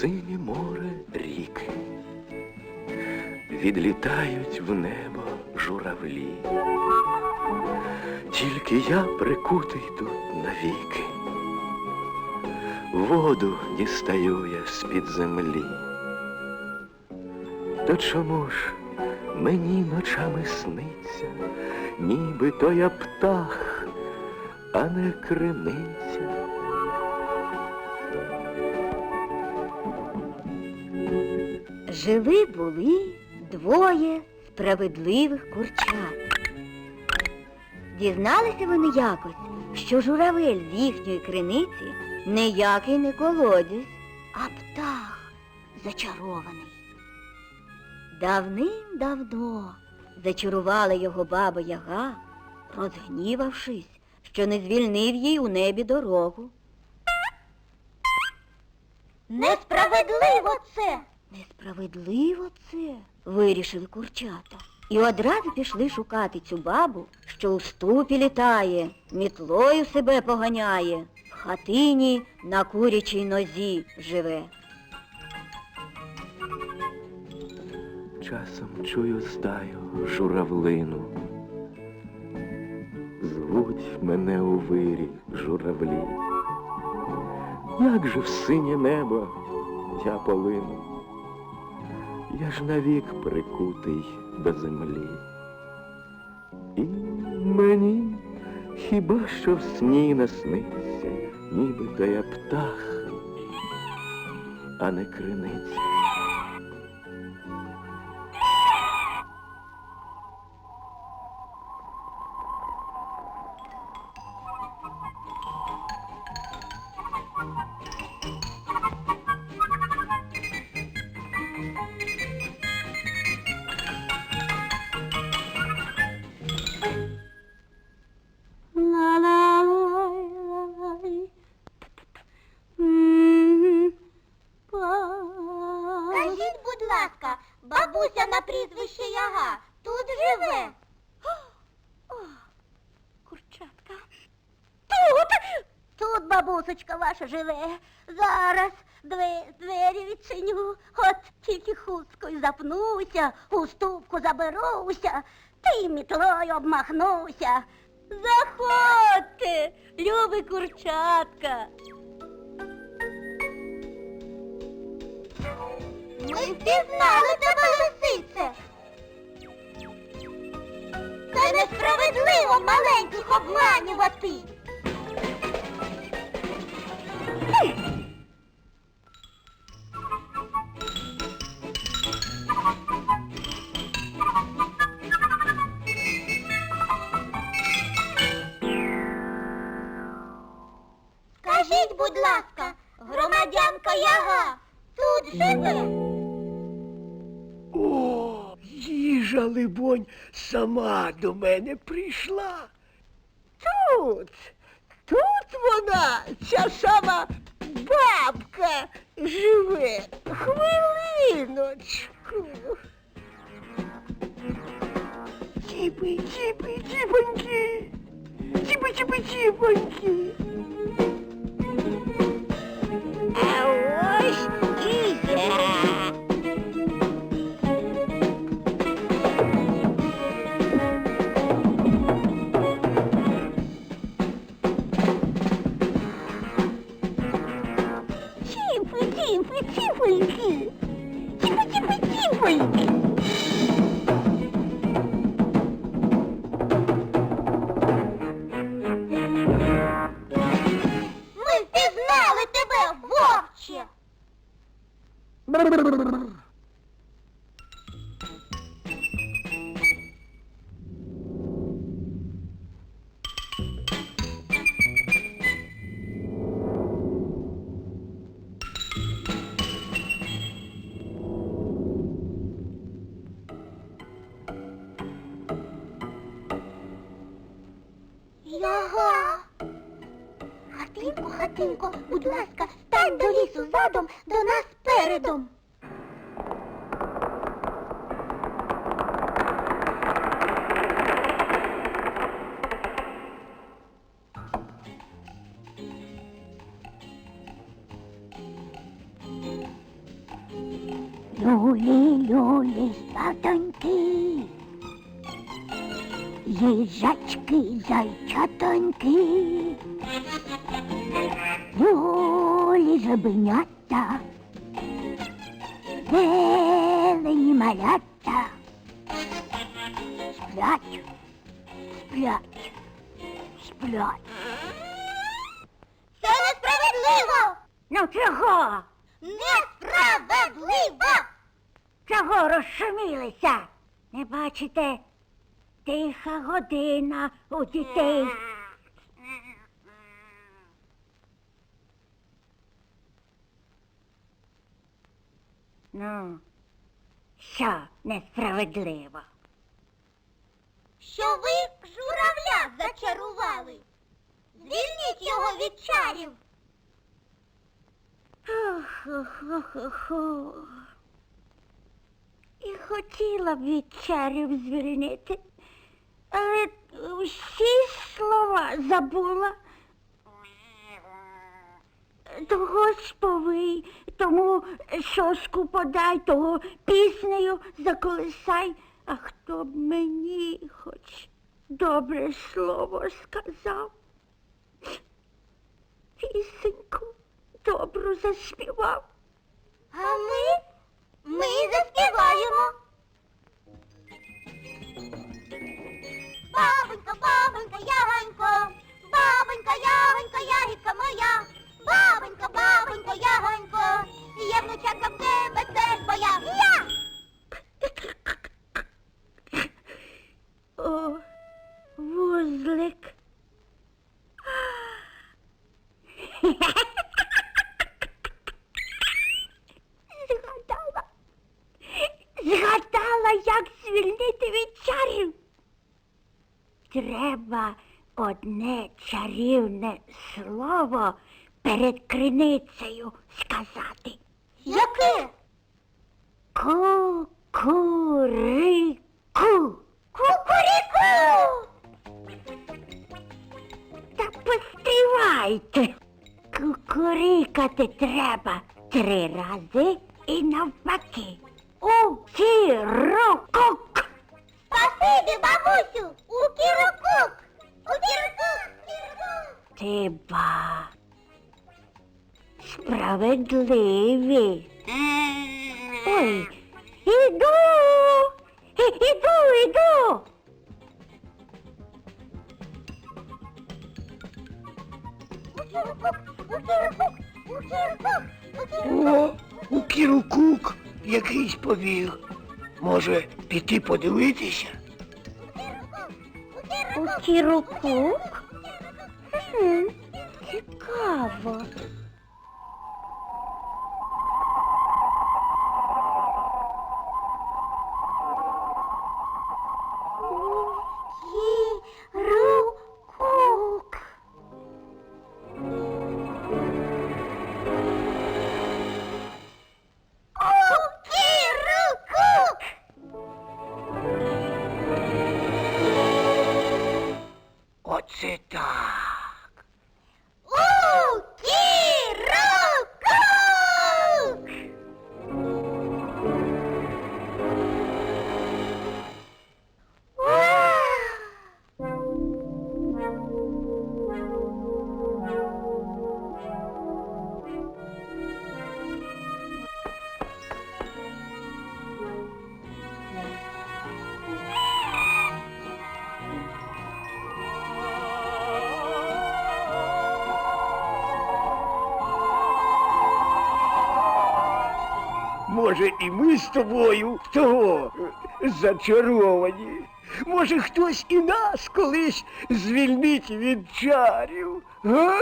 синє море ріки, відлітають в небо журавлі. Тільки я прикутий тут навіки. Воду дістаю я з-під землі. То чому ж мені ночами сниться, ніби то я птах, а не криниця? Жили були двоє справедливих курчат. Дізналися вони якось, що журавель з їхньої криниці ніякий не колодязь, а птах зачарований. Давним-давно зачарувала його баба Яга, розгнівавшись, що не звільнив їй у небі дорогу. Несправедливо це. Несправедливо це, вирішили курчата. І одразу пішли шукати цю бабу, що у ступі літає, мітлою себе поганяє, в хатині на курячій нозі живе. Часом чую стаю журавлину. Звуть мене у вирі журавлі. Як же в синє небо я полину? Я ж навік прикутий до землі. І мені хіба що в сні насниться, ніби то я птах, а не криниця. Живе? Курчатка. Тут, тут бабусечка ваша живе. Зараз двері відчиню. От тільки хусткою запнуся, у ступку заберуся, й мітлою обмахнуся. Заходьте, любі курчатка. Ми впізнали тебе, несправедливо маленьких обманювати. Либонь, сама до мене прийшла. Тут, тут вона, ця сама бабка живе. Хвилиночку. Тіпи, тіпи, тіпоньки. Тіпи, тіпи, тіпоньки. Тіпоньки. тіпо-тіпо-тіпоньки. Ми впізнали тебе, вовче. Хатинко, будь ласка, стань до лісу задом, до нас передом. Зайчатоньки. Долі жабенята. Зелені малята. Сплять, сплять, сплять. Це несправедливо! Ну чого? Несправедливо! Чого розшумілися? Не бачите? Тиха година у дітей. Ну, що несправедливо? Що ви журавля зачарували? Звільніть його від чарів! Хо-хо-хо-хо. І хотіла б від чарів звільнити, але всі слова забула. Того сповий, тому соску подай, того піснею заколисай, а хто б мені хоч добре слово сказав. Пісеньку добру заспівав. А ми? Ми заспіваємо. Бабонька, бабонька, ягонько, бабонька, ягонька, ягідка моя. Бабонька, бабонька, ягонько, є внучатка в тебе теж моя. Я! О, вузлик. Згадала. Згадала, як звільнити від чарів. Треба одне чарівне слово перед криницею сказати. Яке? Ку-ку-ри-ку. Кукуріку! Та поспівайте. Кукурікати треба три рази і навпаки. У кірокук. Спасибі, бабусю! У кірокук! У кірокук! Ти ба. Справедливі. Ой, іду. Іду, іду. У кірокук! У кірокук! У кірокук! У кірокук! О, у Кірокук якийсь побіг. Може, піти подивитися? У кірокук? Хм, цікаво. ついた。Може, і ми з тобою того е, зачаровані. Може, хтось і нас колись звільнить від чарів, га?